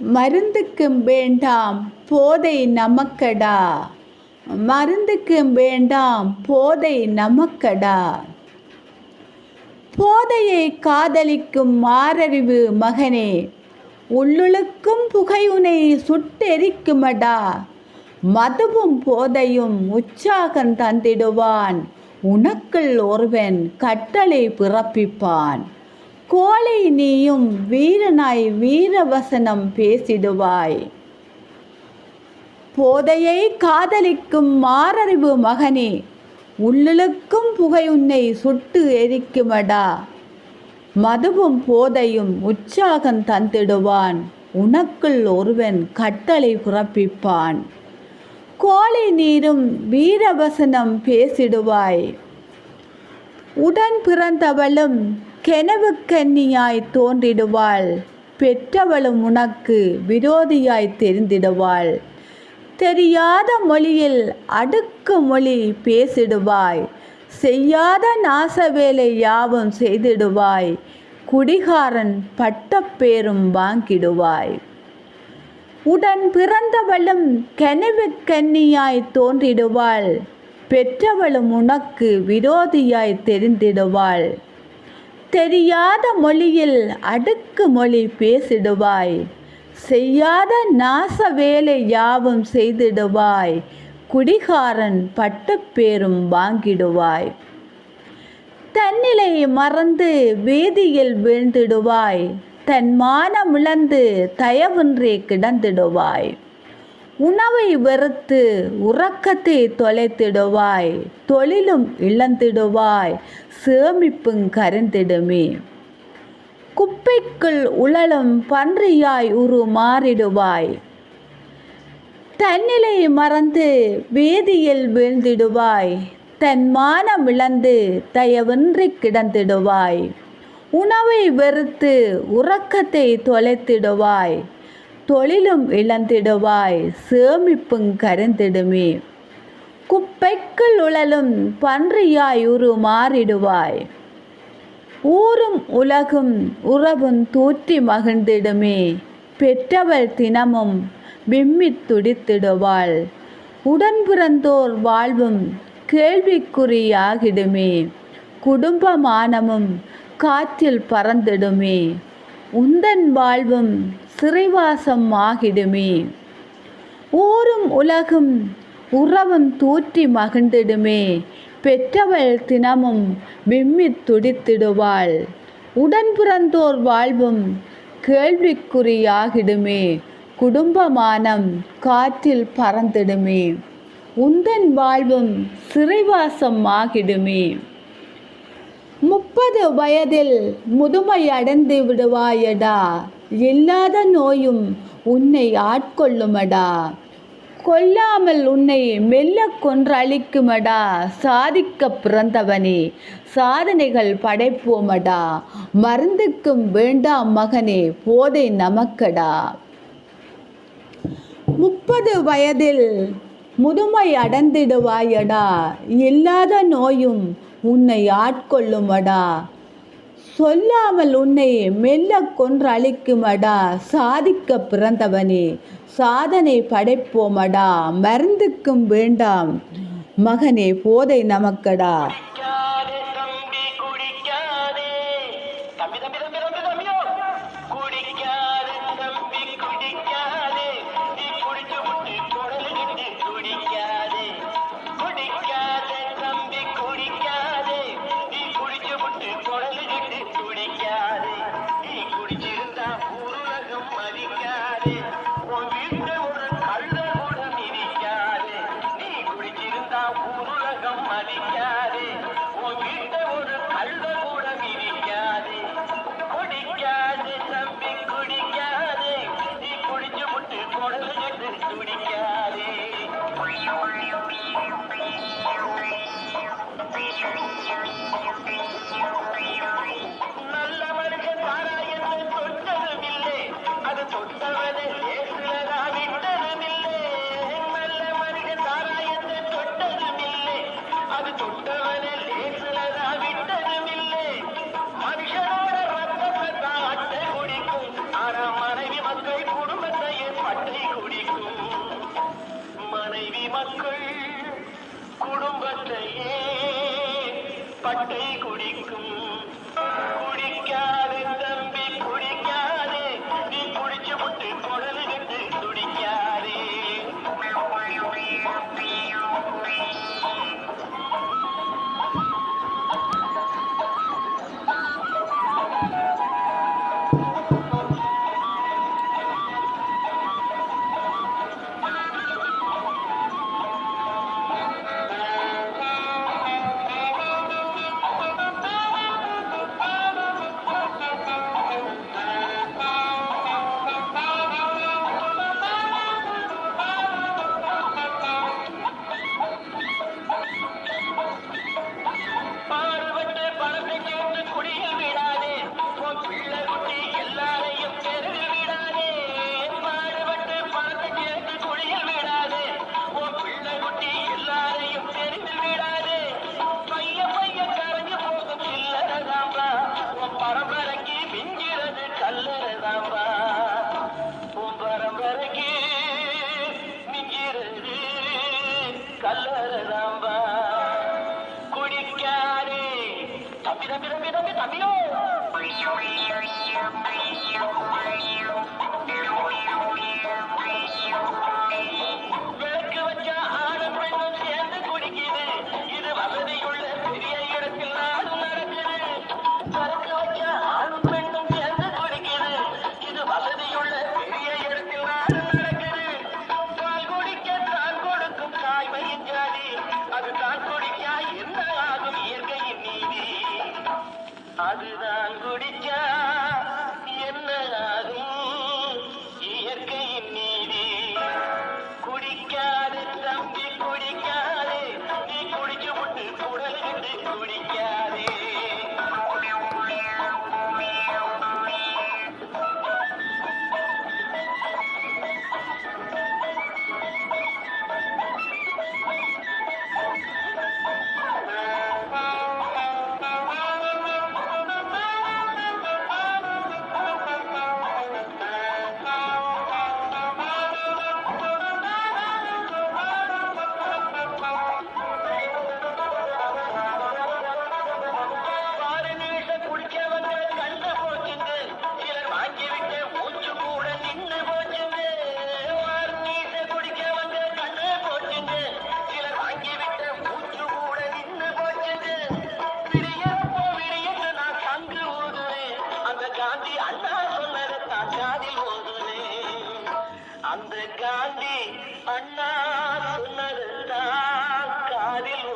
மருந்துக்கும் வேண்டாம் போதை நமக்கடா. மருந்துக்கும் வேண்டாம் போதை நமக்கடா. போதையை காதலிக்கும் மாரறிவு மகனே உள்ளுழுக்கும் புகையுனை சுட்டெரிக்குமடா. மதுவும் போதையும் உற்சாகம் தந்திடுவான் உனக்குள் ஒருவன் கட்டளை பிறப்பிப்பான். கோழை நீயும் வீரனாய் வீரவசனம் பேசிடுவாய். போதையை காதலிக்கும் மாரறிவு மகனே உள்ளுக்கும் புகை உன்னை சுட்டு எரிக்குமடா. மதுவும் போதையும் உற்சாகம் தந்திடுவான் உனக்குள் ஒருவன் கட்டளை பிறப்பிப்பான். கோழை நீரும் வீரவசனம் பேசிடுவாய். உடன் பிறந்தவளும் கெனவு கன்னியாய் தோன்றிடுவாள். பெற்றவளும் உனக்கு விரோதியாய் தெரிந்திடுவாள். தெரியாத மொழியில் அடுக்கு மொழி பேசிடுவாய். செய்யாத நாசவேலை யாவும் செய்திடுவாய். குடிகாரன் பட்டப்பேரும் வாங்கிடுவாய். உடன் பிறந்தவளும் கனவு கன்னியாய் தோன்றிடுவாள். பெற்றவளும் உனக்கு விரோதியாய் தெரிந்திடுவாள். தெரியாத மொழியில் அடுக்கு மொழி பேசிடுவாய். செய்யாத நாச வேலை யாவும் செய்திடுவாய். குடிகாரன் பட்டப்பேரும் வாங்கிடுவாய். தன்னிலை மறந்து வேதியில் வீழ்ந்திடுவாய். தன் மானம் இழந்து தயவின்றி கிடந்திடுவாய். உணவை வெறுத்து உறக்கத்தை தொலைத்திடுவாய் தொழிலும் இழந்திடுவாய் சேமிப்பும் கருந்திடுமே. குப்பைக்குள் உழலும் பன்றியாய் உரு மாறிடுவாய் தன்னிலை மறந்து வேதியில் வீழ்ந்திடுவாய். தன் மானம் இழந்து தயவின்றி கிடந்திடுவாய். உணவை வெறுத்து உறக்கத்தை தொலைத்திடுவாய். தொழிலும் இழந்திடுவாய் சேமிப்பும் கருந்திடுமே. குப்பைக்குள் உழலும் பன்றியாய் உரு மாறிடுவாய் ஊரும் உலகும் உறவும் தூற்றி மகிழ்ந்திடுமே. பெற்றவள் தினமும் விம்மி துடித்திடுவாள். உடன் பிறந்தோர் வாழ்வும் கேள்விக்குறியாகிடுமே. குடும்பமானமும் காற்றில் பறந்திடுமே. உந்தன் வாழ்வும் சிறைவாசம் ஆகிடுமே ஊரும் உலகும் உறவும் தூற்றி மகிழ்ந்திடுமே. பெற்றவள் தினமும் விம்மி துடித்திடுவாள். உடன் பிறந்தோர் வாழ்வும் கேள்விக்குறியாகிடுமே. குடும்பமானம் காற்றில் பறந்திடுமே. உந்தன் வாழ்வும் சிறைவாசம் ஆகிடுமே முப்பது வயதில் முதுமை அடைந்து விடுவாயடா. இல்லாத நோயும் உன்னை ஆட்கொள்ளுமடா. கொல்லாமல் உன்னை மெல்ல கொன்றழிக்குமடா. சாதிக்க பிறந்தவனே சாதனைகள் படைப்போமடா. மருந்துக்கும் வேண்டாம் மகனே போதை நமக்கடா. முப்பது வயதில் முதுமை அடைந்திடுவாயடா. இல்லாத நோயும் உன்னை ஆட்கொள்ளுமடா. சொல்லாமல் உன்னை மெல்ல கொன்று அழிக்குமடா சாதிக்க பிறந்தவனே சாதனை படைப்போமடா. மருந்துக்கும் வேண்டாம். மகனே போதை நமக்கடா. அந்த காந்தி அண்ணா சொன்னதுதான் காதில்